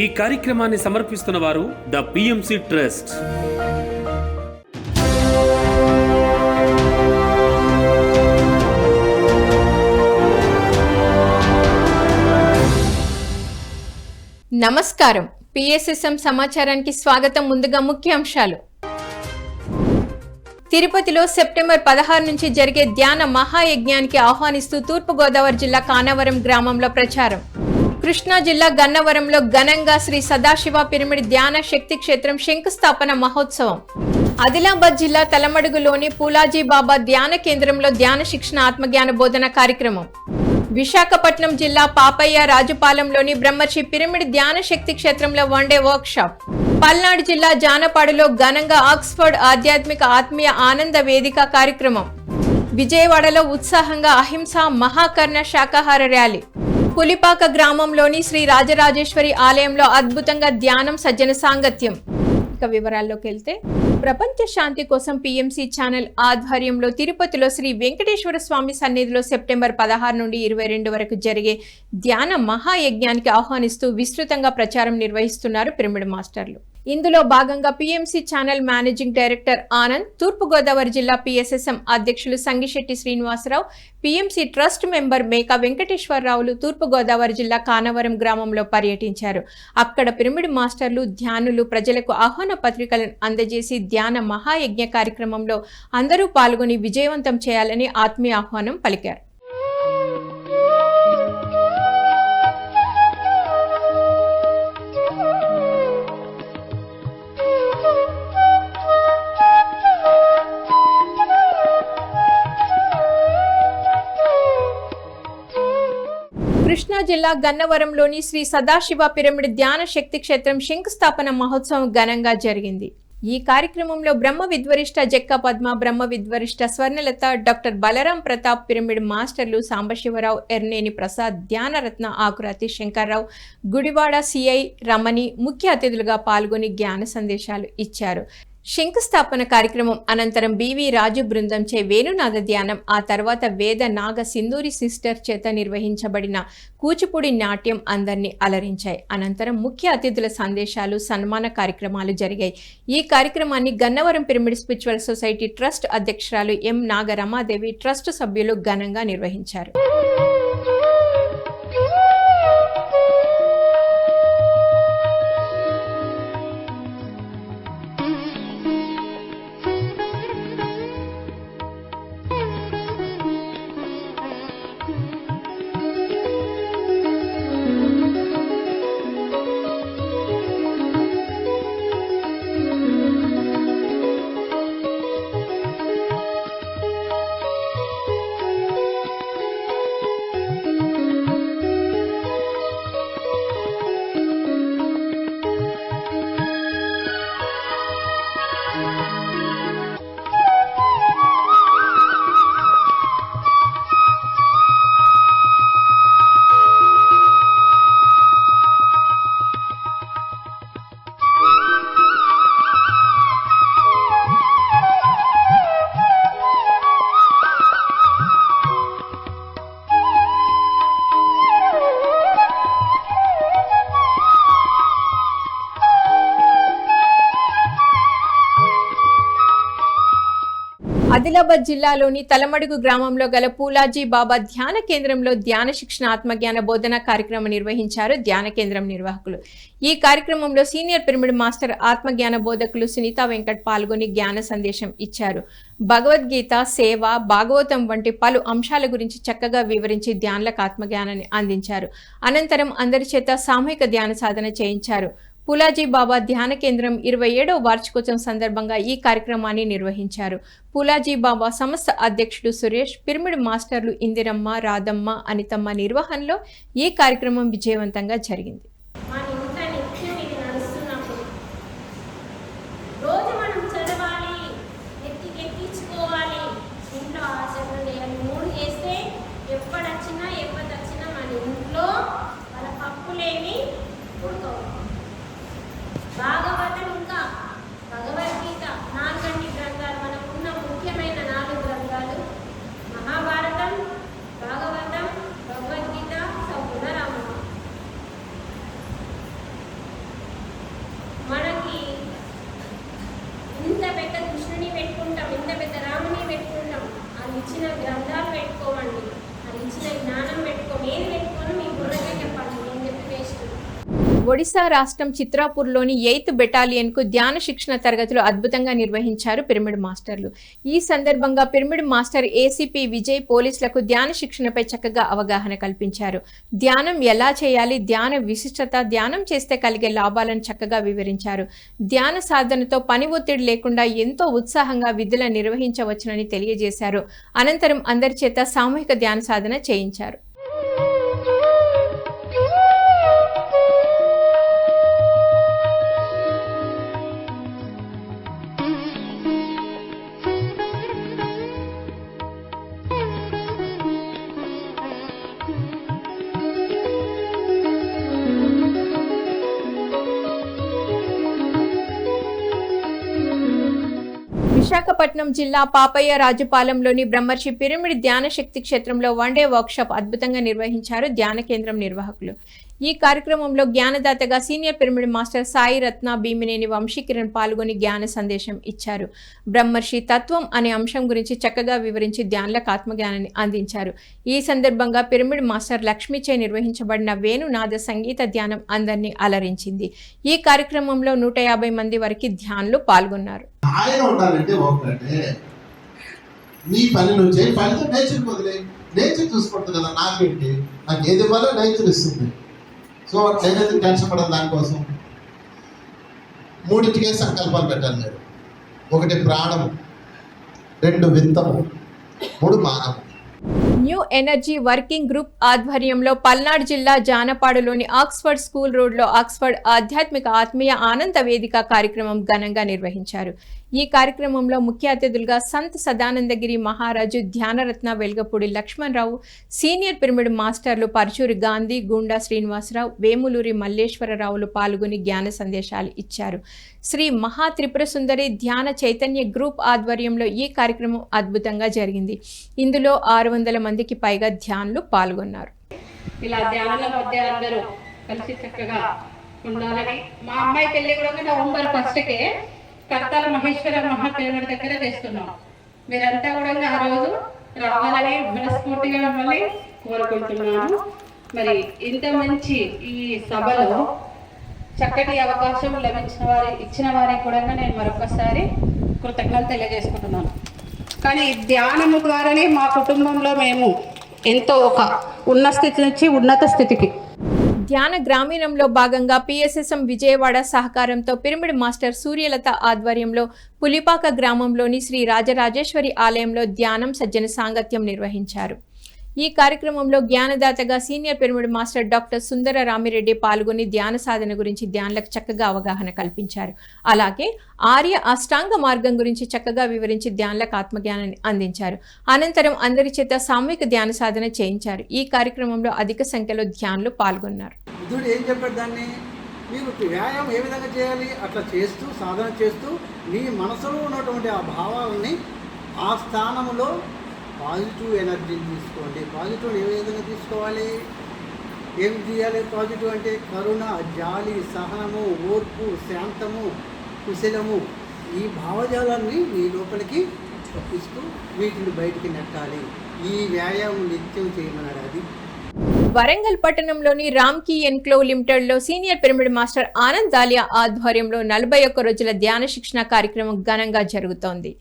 ఈ కార్యక్రమాన్ని సమర్పిస్తున్న వారు ద పిఎంసి ట్రస్ట్. నమస్కారం. పిఎస్ఎస్ఎం సమాచారానికి స్వాగతం ముందుగా ముఖ్యాంశాలు. తిరుపతిలో సెప్టెంబర్ పదహారు నుంచి జరిగే ధ్యాన మహాయజ్ఞానికి ఆహ్వానిస్తూ తూర్పుగోదావరి జిల్లా కానవరం గ్రామంలో ప్రచారం. కృష్ణా జిల్లా గన్నవరంలో ఘనంగా శ్రీ సదాశివ పిరమిడ్ ధ్యాన శక్తి క్షేత్రం శంకుస్థాపన మహోత్సవం. ఆదిలాబాద్ జిల్లా తలమడుగులోని పూలాజీ బాబా ధ్యాన కేంద్రంలో ధ్యాన శిక్షణ ఆత్మజ్ఞాన బోధన కార్యక్రమం. విశాఖపట్నం జిల్లా పాపయ్య రాజుపాలెంలోని బ్రహ్మర్షి పిరమిడ్ ధ్యాన శక్తి క్షేత్రంలో వన్డే వర్క్ షాప్ పల్నాడు జిల్లా జానపాడులో ఘనంగా ఆక్స్ఫర్డ్ ఆధ్యాత్మిక ఆత్మీయ ఆనంద వేదిక కార్యక్రమం. విజయవాడలో ఉత్సాహంగా అహింస మహాకర్ణ శాకాహార ర్యాలీ. పులిపాక గ్రామంలోని శ్రీ రాజరాజేశ్వరి ఆలయంలో అద్భుతంగా ధ్యానం సజ్జన సాంగత్యం. ఇక వివరాల్లోకి వెళ్తే ప్రపంచ శాంతి కోసం పిఎంసి ఛానల్ ఆధ్వర్యంలో తిరుపతిలో శ్రీ వెంకటేశ్వర స్వామి సన్నిధిలో సెప్టెంబర్ పదహారు నుండి ఇరవై రెండు వరకు జరిగే ధ్యాన మహాయజ్ఞానికి ఆహ్వానిస్తూ విస్తృతంగా ప్రచారం నిర్వహిస్తున్నారు పిరమిడ్ మాస్టర్లు. ఇందులో భాగంగా PMC channel managing director Anand తూర్పుగోదావరి జిల్లా పిఎస్ఎస్ఎం అధ్యక్షులు Sangisetti Srinivasarao PMC trust member Meka వెంకటేశ్వరరావులు తూర్పుగోదావరి జిల్లా కానవరం గ్రామంలో పర్యటించారు. అక్కడ పిరమిడ్ మాస్టర్లు ధ్యానులు ప్రజలకు ఆహ్వాన పత్రికలను అందజేసి ధ్యాన మహాయజ్ఞ కార్యక్రమంలో అందరూ పాల్గొని విజయవంతం చేయాలని ఆత్మీయ ఆహ్వానం పలికారు. జిల్లా గన్నవరంలోని శ్రీ సదాశివ పిరమిడ్ ధ్యాన శక్తి క్షేత్రం శంకుస్థాపన మహోత్సవం ఘనంగా జరిగింది. ఈ కార్యక్రమంలో బ్రహ్మ విద్వరిష్ట జక్క పద్మ బ్రహ్మ విద్వరిష్ట స్వర్ణలత డాక్టర్ బలరాం ప్రతాప్ పిరమిడ్ మాస్టర్లు సాంబశివరావు ఎర్నేని ప్రసాద్ ధ్యానరత్న ఆకురాతి శంకర్రావు గుడివాడ సిఐ రమణి ముఖ్య అతిథులుగా పాల్గొని జ్ఞాన సందేశాలు ఇచ్చారు. శంకుస్థాపన కార్యక్రమం అనంతరం బివి రాజు బృందంచే వేణునాద ధ్యానం ఆ తర్వాత వేద నాగ సింధూరి సిస్టర్ చేత నిర్వహించబడిన కూచిపూడి నాట్యం అందరినీ అలరించాయి. అనంతరం ముఖ్య అతిథుల సందేశాలు సన్మాన కార్యక్రమాలు జరిగాయి. ఈ కార్యక్రమాన్ని Gannavaram pyramid spiritual society trust అధ్యక్షురాలు ఎం నాగ రమాదేవి ట్రస్ట్ సభ్యులు ఘనంగా నిర్వహించారు. ఆదిలాబాద్ జిల్లాలోని తలమడుగు గ్రామంలో గల పూలాజీ బాబా ధ్యాన కేంద్రంలో ధ్యాన శిక్షణ ఆత్మజ్ఞాన బోధన కార్యక్రమం నిర్వహించారు ధ్యాన కేంద్రం నిర్వాహకులు. ఈ కార్యక్రమంలో సీనియర్ పిరమిడ్ మాస్టర్ ఆత్మజ్ఞాన బోధకులు సునీత వెంకట్ పాల్గొని జ్ఞాన సందేశం ఇచ్చారు. భగవద్గీత సేవ భాగవతం వంటి పలు అంశాల గురించి చక్కగా వివరించి ధ్యానులకు ఆత్మజ్ఞానాన్ని అందించారు. అనంతరం అందరి చేత సామూహిక ధ్యాన సాధన చేయించారు. పులాజీ బాబా ధ్యాన కేంద్రం ఇరవై ఏడవ వార్షికోత్సవం సందర్భంగా ఈ కార్యక్రమాన్ని నిర్వహించారు. పులాజీ బాబా సంస్థ అధ్యక్షుడు సురేష్ పిరమిడ్ మాస్టర్లు ఇందిరమ్మ రాధమ్మ అనితమ్మ నిర్వహణలో ఈ కార్యక్రమం విజయవంతంగా జరిగింది మన ఇంట నిత్యం ఇది నడుస్తున్నప్పుడు రోజు మనం చదవాలి ఎత్తికెక్కించుకోవాలి ఇంట్లో ఆచరణ చేయాలి మూడు చేస్తే ఎప్పుడొచ్చినా ఎప్పటిచ్చినా మన ఇంట్లో మన పప్పులేమి ఉడకవు భాగవతం ఇంకా భగవద్గీత నాలుగంటి గ్రంథాలు మనకున్న ముఖ్యమైన నాలుగు గ్రంథాలు మహాభారతం భాగవతం భగవద్గీత సౌందరామం ఒడిశా రాష్ట్రం చిత్రాపూర్లోని ఎయిత్ బెటాలియన్కు ధ్యాన శిక్షణ తరగతులు అద్భుతంగా నిర్వహించారు పిరమిడ్ మాస్టర్లు. ఈ సందర్భంగా పిరమిడ్ మాస్టర్ ఏసీపీ విజయ్ పోలీసులకు ధ్యాన శిక్షణపై చక్కగా అవగాహన కల్పించారు. ధ్యానం ఎలా చేయాలి? ధ్యాన విశిష్టత ధ్యానం చేస్తే కలిగే లాభాలను చక్కగా వివరించారు. ధ్యాన సాధనతో పని ఒత్తిడి లేకుండా ఎంతో ఉత్సాహంగా విధులను నిర్వహించవచ్చునని తెలియజేశారు. అనంతరం అందరి చేత సామూహిక ధ్యాన సాధన చేయించారు. విశాఖపట్నం జిల్లా పాపయ్య రాజుపాలెంలోని బ్రహ్మర్షి పిరమిడ్ ధ్యాన శక్తి క్షేత్రంలో వన్డే వర్క్షాప్ అద్భుతంగా నిర్వహించారు ధ్యాన కేంద్రం నిర్వాహకులు. ఈ కార్యక్రమంలో జ్ఞానదాతగా senior pyramid master Sai Ratna Bhimineni Vamsikiran పాల్గొని జ్ఞాన సందేశం ఇచ్చారు. బ్రహ్మర్షి తత్వం అనే అంశం గురించి చక్కగా వివరించి ధ్యానులకు ఆత్మజ్ఞానాన్ని అందించారు. ఈ సందర్భంగా పిరమిడ్ మాస్టర్ లక్ష్మీచే నిర్వహించబడిన వేణునాద సంగీత ధ్యానం అందరినీ అలరించింది. ఈ కార్యక్రమంలో నూట యాభై మంది వరకు ధ్యానులు పాల్గొన్నారు. ఆయన ఉండాలంటే ఒకటే నీ పని నువ్వు చేయి పనితో నేచర్ వదిలే నేచర్ చూసుకుంటుంది కదా నాకేంటి నాకు ఏది ఇవ్వాలో నేచర్ ఇస్తుంది. సో నేనైతే టెన్షన్ పడదు దానికోసం? మూడింటికే సంకల్పాలు పెట్టాలి నేను. ఒకటి ప్రాణము రెండు విత్తము మూడు మానము. న్యూ ఎనర్జీ వర్కింగ్ గ్రూప్ ఆధ్వర్యంలో పల్నాడు జిల్లా జానపాడులోని ఆక్స్ఫర్డ్ స్కూల్ రోడ్లో ఆక్స్ఫర్డ్ ఆధ్యాత్మిక ఆత్మీయ ఆనంద వేదిక కార్యక్రమం ఘనంగా నిర్వహించారు. ఈ కార్యక్రమంలో ముఖ్య అతిథులుగా సంత్ సదానందగిరి మహారాజు ధ్యానరత్న వెలుగపూడి లక్ష్మణరావు సీనియర్ పిరమిడ్ మాస్టర్లు పరచూరి గాంధీ గుండా శ్రీనివాసరావు వేములూరి మల్లేశ్వరరావులు పాల్గొని జ్ఞాన సందేశాలు ఇచ్చారు. శ్రీ మహా త్రిపుర సుందరి ధ్యాన చైతన్య గ్రూప్ ఆధ్వర్యంలో ఈ కార్యక్రమం అద్భుతంగా జరిగింది. ఇందులో ఆరు వందల మందికి పైగా ధ్యానులు పాల్గొన్నారు. ఇలా ధ్యానుల మధ్య అందరూ కలిసి చక్కగా ఉండాలని మా అమ్మాయి పెళ్ళి కూడా నవంబర్ ఫస్ట్కే కర్తాల మహేశ్వర మహాదేవుడి దగ్గర చేస్తున్నాం. మీరంతా కూడా ఆ రోజు రావాలని మనస్ఫూర్తిగా మిమ్మల్ని కోరుకుంటున్నాను. మరి ఇంత మంచి ఈ సభలో చక్కటి అవకాశం లభించిన వారి ఇచ్చిన వారికి కూడా నేను మరొకసారి కృతజ్ఞతలు తెలియజేసుకుంటున్నాను. కానీ ధ్యానము ద్వారానే మా కుటుంబంలో మేము ఎంతో ఒక ఉన్న స్థితి నుంచి ఉన్నత స్థితికి. ధ్యాన గ్రామీణంలో భాగంగా పిఎస్ఎస్ఎం విజయవాడ సహకారంతో పిరమిడ్ మాస్టర్ సూర్యలత ఆధ్వర్యంలో పులిపాక గ్రామంలోని శ్రీ రాజరాజేశ్వరి ఆలయంలో ధ్యానం సజ్జన సాంగత్యం నిర్వహించారు. ఈ కార్యక్రమంలో జ్ఞానదాతగా senior pyramid master doctor Sundara Ramireddy పాల్గొని ధ్యాన సాధన గురించి ధ్యానులకు చక్కగా అవగాహన కల్పించారు. అలాగే ఆర్య అష్టాంగ మార్గం గురించి చక్కగా వివరించి ధ్యానులకు ఆత్మజ్ఞానాన్ని అందించారు. అనంతరం అందరి చేత సామూహిక ధ్యాన సాధన చేయించారు. ఈ కార్యక్రమంలో అధిక సంఖ్యలో ధ్యానులు పాల్గొన్నారు. ఏం చెప్పాడు దాన్ని? మీరు వ్యాయామం ఏ విధంగా చేయాలి? అట్లా చేస్తూ సాధన చేస్తూ మీ మనసులో ఉన్నటువంటి ఆ భావాలని ఆ స్థానంలో పాజిటివ్ ఎనర్జీని తీసుకోండి. పాజిటివ్ ఏ విధంగా తీసుకోవాలి? ఏం చేయాలి పాజిటివ్ అంటే కరుణ జాలి సహనము ఓర్పు శాంతము కుశలము. ఈ భావజాలాన్ని మీ లోపలికి పంపిస్తూ వీటిని బయటికి నెట్టాలి. ఈ వ్యాయామం నిత్యం చేయమన్నాడు అది వరంగల్ పట్టణంలోని రామ్కీ ఎన్క్లో లిమిటెడ్లో senior pyramid master Anand Dalia ఆధ్వర్యంలో నలభై ఒక్క రోజుల ధ్యాన శిక్షణ కార్యక్రమం ఘనంగా జరుగుతోంది.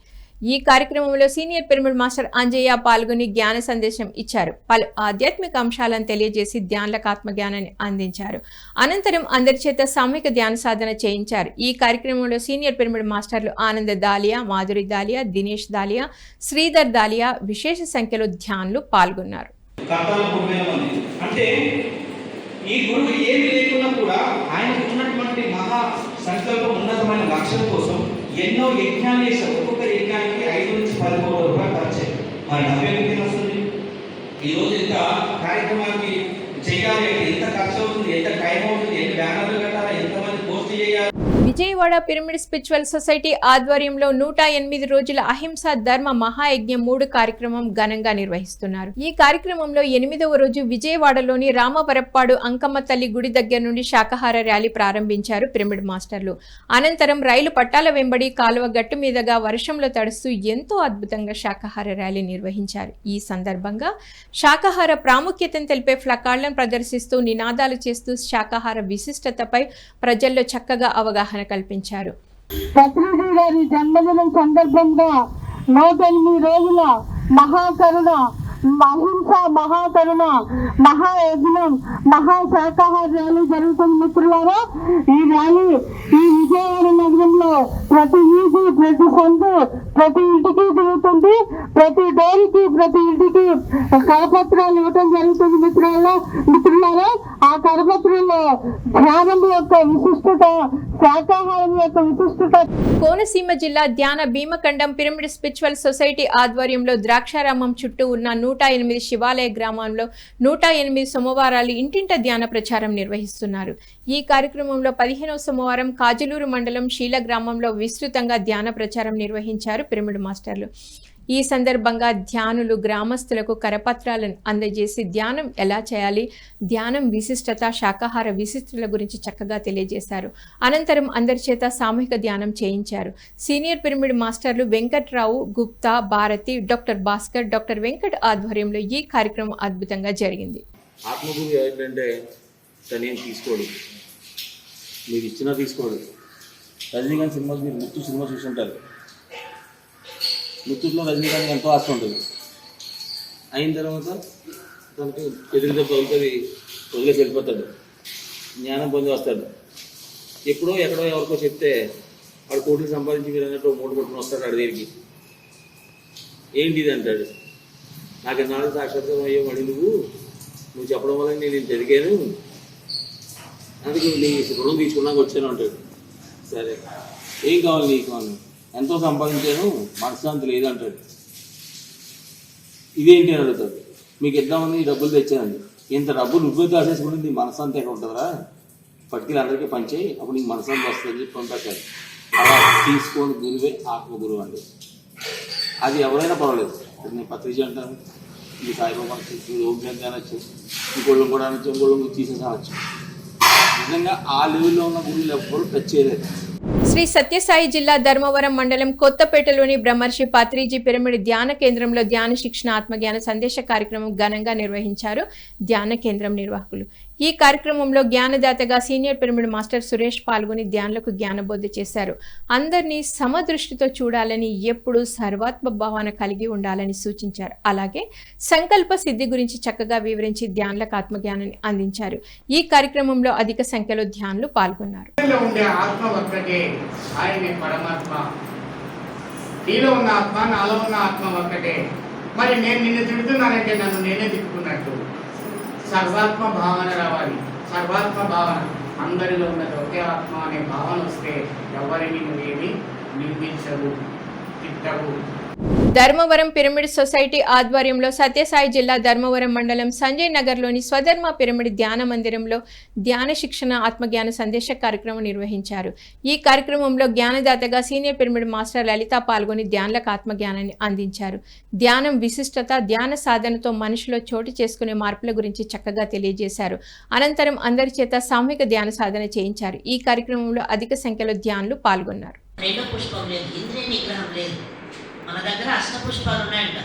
ఈ కార్యక్రమంలో సీనియర్ పిరమిడ్ మాస్టర్ అంజయ్య పాల్గొని జ్ఞాన సందేశం ఇచ్చారు. పలు ఆధ్యాత్మిక అంశాలను తెలియజేసి ధ్యానులకు ఆత్మజ్ఞానాన్ని అందించారు. అనంతరం అందరి చేత సామూహిక ధ్యాన సాధన చేయించారు. ఈ కార్యక్రమంలో సీనియర్ పిరమిడ్ మాస్టర్లు ఆనంద్ దాలియా మాధురి దాలియా దినేష్ దాలియా శ్రీధర్ దాలియా విశేష సంఖ్యలో ధ్యానులు పాల్గొన్నారు. అంటే ఈ గురువు ఏమి లేకున్నా కూడా ఆయనకు ఉన్నటువంటి మహా సంకల్పం ఉన్నతమైన లక్ష్యం కోసం ఎన్నో యజ్ఞాలు చేశారు. ఒక్కొక్క యజ్ఞానికి ఐదు నుంచి పది కోట్ల రూపాయలు ఖర్చు మరి డబ్బు ఎందుకు వస్తుంది. ఈ రోజు ఇంత కార్యక్రమానికి చేయాలి అంటే ఎంత ఖర్చు అవుతుంది? ఎంత టైం అవుతుంది? ఎన్ని బ్యానర్లు విజయవాడ పిరమిడ్ స్పిరిచువల్ సొసైటీ ఆధ్వర్యంలో నూట ఎనిమిది రోజుల అహింస ధర్మ మహాయజ్ఞం మూడు కార్యక్రమం ఘనంగా నిర్వహిస్తున్నారు. ఈ కార్యక్రమంలో ఎనిమిదవ రోజు విజయవాడలోని రామవరప్పాడు అంకమ్మ తల్లి గుడి దగ్గర నుండి శాకాహార ర్యాలీ ప్రారంభించారు పిరమిడ్ మాస్టర్లు. అనంతరం రైలు పట్టాల వెంబడి కాలువ గట్టు మీదుగా వర్షంలో తడుస్తూ ఎంతో అద్భుతంగా శాకాహార ర్యాలీ నిర్వహించారు. ఈ సందర్భంగా శాకాహార ప్రాముఖ్యతను తెలిపే ఫ్లకార్లను ప్రదర్శిస్తూ నినాదాలు చేస్తూ శాకాహార విశిష్టతపై ప్రజల్లో చక్కగా అవగాహన కల్పించారు. ప్రతినిధి గారి జన్మదినం సందర్భంగా నూట ఎనిమిది రోజుల మహాకరుణ అహింస మహాకరుణ మహాయజ్ఞం మహా శాకాహార ర్యాలీ జరుగుతుంది మిత్రులారా. ఈ ర్యాలీ ఈ విజయవాడ నగరంలో ప్రతి వీధి ప్రతి సందు ప్రతి ఇంటికి తిరుగుతుంది. ప్రతి డోరికి ప్రతి ఇంటికి కరపత్రాలు ఇవ్వటం జరుగుతుంది మిత్రులారా. మిత్రులారా ఆ కరపత్రంలో ధ్యానం యొక్క విశిష్టత శాకాహారం యొక్క విశిష్టత. కోనసీమ జిల్లా ధ్యాన భీమకండం పిరమిడ్ స్పిరిచువల్ సొసైటీ ఆధ్వర్యంలో ద్రాక్షారామం చుట్టూ ఉన్న నూట ఎనిమిది శివాలయ గ్రామంలో నూట ఎనిమిది సోమవారాలు ఇంటింట ధ్యాన ప్రచారం నిర్వహిస్తున్నారు. ఈ కార్యక్రమంలో పదిహేనవ సోమవారం కాజలూరు మండలం శీల గ్రామంలో విస్తృతంగా ధ్యాన ప్రచారం నిర్వహించారు పిరమిడ్ మాస్టర్లు. ఈ సందర్భంగా ధ్యానులు గ్రామస్తులకు కరపత్రాలను అందజేసి ధ్యానం ఎలా చేయాలి ధ్యానం విశిష్టత శాకాహార విశిష్టతల గురించి చక్కగా తెలియజేశారు. అనంతరం అందరి చేత సామూహిక ధ్యానం చేయించారు. సీనియర్ పిరమిడ్ మాస్టర్లు వెంకట్రావు గుప్తా భారతి డాక్టర్ భాస్కర్ డాక్టర్ వెంకట్ ఆధ్వర్యంలో ఈ కార్యక్రమం అద్భుతంగా జరిగింది. ఆత్మగురు ఏంటంటే తీసుకోడు. ఇచ్చినా తీసుకోడు. రజనీకాంత్ సినిమా మీరు ముత్తు సినిమా చూసుంటారు. ఉంటారు ముత్తులో రజనీకాంత్ ఎంతో ఆశ ఉంటుంది. అయిన తర్వాత తనకి ఎదురు దెబ్బ తగులుతుంది వదిలేసి వెళ్ళిపోతాడు. జ్ఞానం పొంది వస్తాడు. ఎప్పుడో ఎక్కడో ఎవరికో చెప్తే వాడు కోట్లు సంపాదించి మీరు అన్నట్టు మూడు కొట్టుకుని వస్తాడు వాడి దగ్గరికి. ఏంటి ఇది అంటాడు. నాకు ఎన్నాళ్ళు సాక్షాత్కారం అయ్యో మళ్ళీ నువ్వు నువ్వు చెప్పడం వల్ల నేను ఇది జరిగాను అందుకే నీ రుణం తీసుకున్నాక వచ్చాను అంటాడు. సరే ఏం కావాలి నీకు అన్నాడు ఎంతో సంపాదించాను మనశ్శాంతి లేదంటాడు. ఇదేంటి అని అడుగుతాడు. మీకు ఇద్దామని ఈ డబ్బులు తెచ్చానండి ఇంత డబ్బులు నువ్వే దాచేసుకుంటే నీ మనశ్శాంతి ఎక్కడ ఉంటుందా పట్టుకెళ్ళి అందరికీ పనిచేయి అప్పుడు నీకు మనశ్శాంతి వస్తుంది చెప్పి పంపించాలి అలా తీసుకోని గురువే ఆత్మ గురువు అండి. అది ఎవరైనా పర్వాలేదు. నేను పత్రిక అంటాను ఈ సాయిబాబా అనొచ్చు ఈ అనొచ్చు ఇంకోళ్ళు కూడా అనొచ్చు ఇంకోళ్ళు తీసేసి అనొచ్చు నిజంగా ఆ లెవెల్లో ఉన్న గురువులు ఎవ్వరూ టచ్ చేయలేదు. శ్రీ సత్యసాయి జిల్లా ధర్మవరం మండలం కొత్తపేటలోని బ్రహ్మర్షి పత్రిజీ పిరమిడ్ ధ్యాన కేంద్రంలో ధ్యాన శిక్షణ ఆత్మజ్ఞాన సందేశ కార్యక్రమం ఘనంగా నిర్వహించారు ధ్యాన కేంద్రం నిర్వాహకులు. ఈ కార్యక్రమంలో జ్ఞానదాతగా సీనియర్ పిరమిడ్ మాస్టర్ సురేష్ పాల్గొని ధ్యానులకు జ్ఞానబోధ చేశారు. అందరినీ సమదృష్టితో చూడాలని ఎప్పుడూ సర్వాత్మ భావన కలిగి ఉండాలని సూచించారు. అలాగే సంకల్ప సిద్ధి గురించి చక్కగా వివరించి ధ్యానులకు ఆత్మజ్ఞానాన్ని అందించారు. ఈ కార్యక్రమంలో అధిక సంఖ్యలో ధ్యానులు పాల్గొన్నారు. నీలో ఉన్న ఆత్మ నాలో ఉన్న ఆత్మ ఒక్కటే మరి నేను నిన్ను తిడుతున్నానంటే నన్ను నేనే తిట్టుకున్నట్టు సర్వాత్మ భావన రావాలి. సర్వాత్మ భావన అందరిలో ఉన్నది ఒకే ఆత్మ అనే భావన వస్తే ఎవరిని నువ్వేమి నిందించవు తిట్టవు. ధర్మవరం పిరమిడ్ సొసైటీ ఆధ్వర్యంలో సత్యసాయి జిల్లా ధర్మవరం మండలం సంజయ్ నగర్లోని స్వధర్మ పిరమిడ్ ధ్యాన మందిరంలో ధ్యాన శిక్షణ ఆత్మజ్ఞాన సందేశ కార్యక్రమం నిర్వహించారు. ఈ కార్యక్రమంలో జ్ఞానదాతగా సీనియర్ పిరమిడ్ మాస్టర్ లలిత పాల్గొని ధ్యానులకు ఆత్మజ్ఞానాన్ని అందించారు. ధ్యానం విశిష్టత ధ్యాన సాధనతో మనిషిలో చోటు చేసుకునే మార్పుల గురించి చక్కగా తెలియజేశారు. అనంతరం అందరి చేత సామూహిక ధ్యాన సాధన చేయించారు. ఈ కార్యక్రమంలో అధిక సంఖ్యలో ధ్యానులు పాల్గొన్నారు. పుష్పం లేదు ఇంద్రియ నిగ్రహం లేదు. మన దగ్గర అష్టపుష్పాలు ఉన్నాయంట.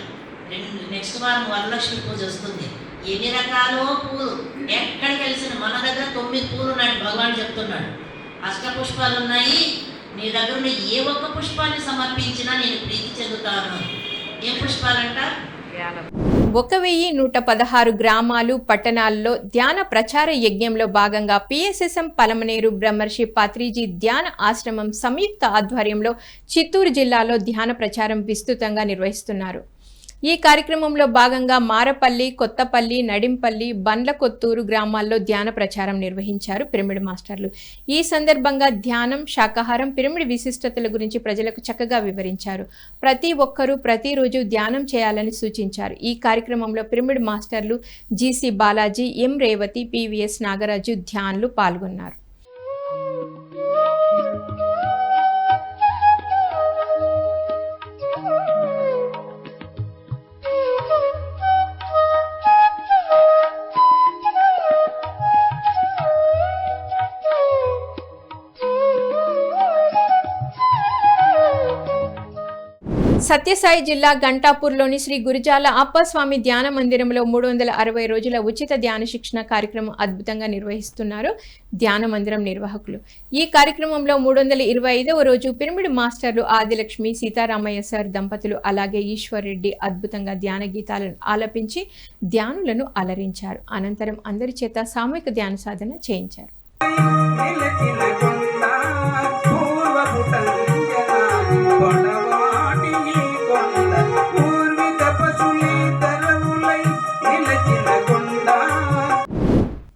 రెండు నెక్స్ట్ వారం వరలక్ష్మి పూజ వస్తుంది. ఎన్ని రకాలో పూలు? ఎక్కడికి వెళ్ళిన మన దగ్గర తొమ్మిది పూలు ఉన్నాడు భగవాన్ చెప్తున్నాడు. అష్టపుష్పాలు ఉన్నాయి. నీ దగ్గర ఉన్న ఏ ఒక్క పుష్పాన్ని సమర్పించినా నేను ప్రీతి చెందుతాను. ఏ పుష్పాలంట? ఒక వెయ్యి నూట పదహారు గ్రామాలు పట్టణాల్లో ధ్యాన ప్రచార యజ్ఞంలో భాగంగా పిఎస్ఎస్ఎం పలమనేరు బ్రహ్మర్షి పాత్రిజీ ధ్యాన ఆశ్రమం సంయుక్త ఆధ్వర్యంలో చిత్తూరు జిల్లాలో ధ్యాన ప్రచారం విస్తృతంగా నిర్వహిస్తున్నారు. ఈ కార్యక్రమంలో భాగంగా మారపల్లి కొత్తపల్లి నడింపల్లి బండ్లకొత్తూరు గ్రామాల్లో ధ్యాన ప్రచారం నిర్వహించారు పిరమిడ్ మాస్టర్లు. ఈ సందర్భంగా ధ్యానం శాకాహారం పిరమిడ్ విశిష్టతల గురించి ప్రజలకు చక్కగా వివరించారు. ప్రతి ఒక్కరూ ప్రతిరోజు ధ్యానం చేయాలని సూచించారు. ఈ కార్యక్రమంలో పిరమిడ్ మాస్టర్లు GC Balaji M Revathi PVS Nagaraju ధ్యాన్లు పాల్గొన్నారు. సత్యసాయి జిల్లా గంటాపూర్లోని శ్రీ గురుజాల అప్పస్వామి ధ్యాన మందిరంలో మూడు వందల అరవై రోజుల ఉచిత ధ్యాన శిక్షణ కార్యక్రమం అద్భుతంగా నిర్వహిస్తున్నారు ధ్యాన మందిరం నిర్వాహకులు. ఈ కార్యక్రమంలో మూడు వందల ఇరవై ఐదవ రోజు పిరమిడ్ మాస్టర్లు ఆదిలక్ష్మి సీతారామయ్య సార్ దంపతులు అలాగే ఈశ్వర్ రెడ్డి అద్భుతంగా ధ్యాన గీతాలను ఆలపించి ధ్యానులను అలరించారు. అనంతరం అందరి చేత సామూహిక ధ్యాన సాధన చేయించారు.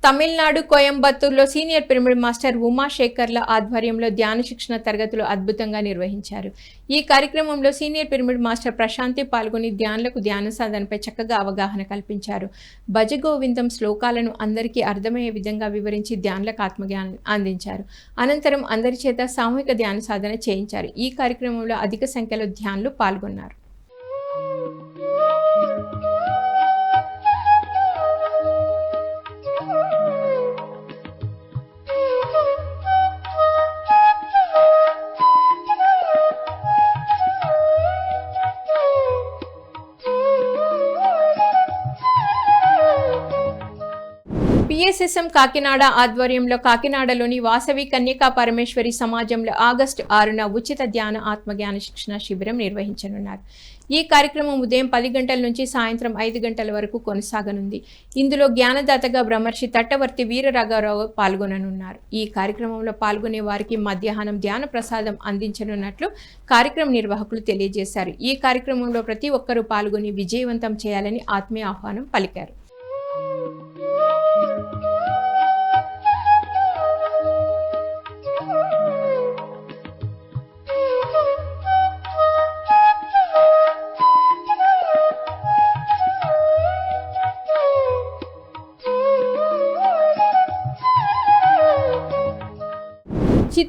తమిళనాడు కోయంబత్తూరులో సీనియర్ పిరమిడ్ మాస్టర్ ఉమాశేఖర్ల ఆధ్వర్యంలో ధ్యాన శిక్షణ తరగతులు అద్భుతంగా నిర్వహించారు. ఈ కార్యక్రమంలో సీనియర్ పిరమిడ్ మాస్టర్ ప్రశాంతి పాల్గొని ధ్యానులకు ధ్యాన సాధనపై చక్కగా అవగాహన కల్పించారు. భజగోవిందం శ్లోకాలను అందరికీ అర్థమయ్యే విధంగా వివరించి ధ్యానులకు ఆత్మజ్ఞానం అందించారు. అనంతరం అందరి చేత సామూహిక ధ్యాన సాధన చేయించారు. ఈ కార్యక్రమంలో అధిక సంఖ్యలో ధ్యానులు పాల్గొన్నారు. పిఎస్ఎస్ఎం కాకినాడ ఆధ్వర్యంలో కాకినాడలోని వాసవి కన్యకా పరమేశ్వరి సమాజంలో ఆగస్టు ఆరున ఉచిత ధ్యాన ఆత్మజ్ఞాన శిక్షణ శిబిరం నిర్వహించనున్నారు. ఈ కార్యక్రమం ఉదయం పది గంటల నుంచి సాయంత్రం ఐదు గంటల వరకు కొనసాగనుంది. ఇందులో జ్ఞానదాతగా బ్రహ్మర్షి తట్టవర్తి వీరరాఘవరావు పాల్గొననున్నారు. ఈ కార్యక్రమంలో పాల్గొనే వారికి మధ్యాహ్నం ధ్యాన ప్రసాదం అందించనున్నట్లు కార్యక్రమ నిర్వాహకులు తెలియజేశారు. ఈ కార్యక్రమంలో ప్రతి ఒక్కరూ పాల్గొని విజయవంతం చేయాలని ఆత్మీయ ఆహ్వానం పలికారు.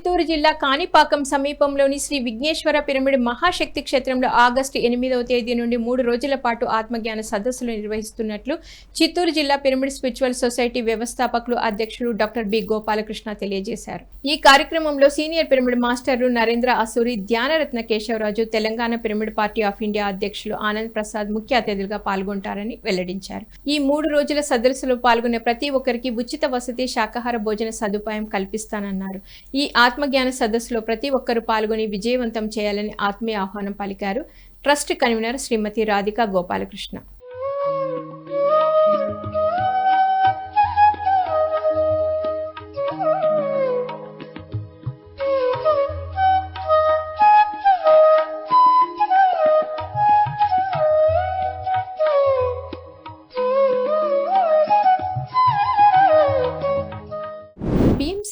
చిత్తూరు జిల్లా కాణిపాకం సమీపంలోని శ్రీ విఘ్నేశ్వర పిరమిడ్ మహాశక్తి క్షేత్రంలో ఆగస్టు ఎనిమిదవ తేదీ నుండి మూడు రోజుల పాటు ఆత్మజ్ఞాన సదస్సులు నిర్వహిస్తున్నట్లు చిత్తూరు జిల్లా పిరమిడ్ స్పిరిచువల్ సొసైటీ వ్యవస్థాపకులు అధ్యక్షులు డాక్టర్ బి గోపాలకృష్ణ తెలియజేశారు. ఈ కార్యక్రమంలో సీనియర్ పిరమిడ్ మాస్టర్లు Narendra Asuri Dhyanaratna Keshavaraju Telangana pyramid party of India అధ్యక్షులు ఆనంద్ ప్రసాద్ ముఖ్య అతిథులుగా పాల్గొంటారని వెల్లడించారు. ఈ మూడు రోజుల సదస్సులో పాల్గొనే ప్రతి ఒక్కరికి ఉచిత వసతి శాకాహార భోజన సదుపాయం కల్పిస్తానన్నారు. ఈ ఆత్మజ్ఞాన సదస్సులో ప్రతి ఒక్కరూ పాల్గొని విజయవంతం చేయాలని ఆత్మీయ ఆహ్వానం పలికారు. Trust convener Shrimati Radhika Gopalakrishna.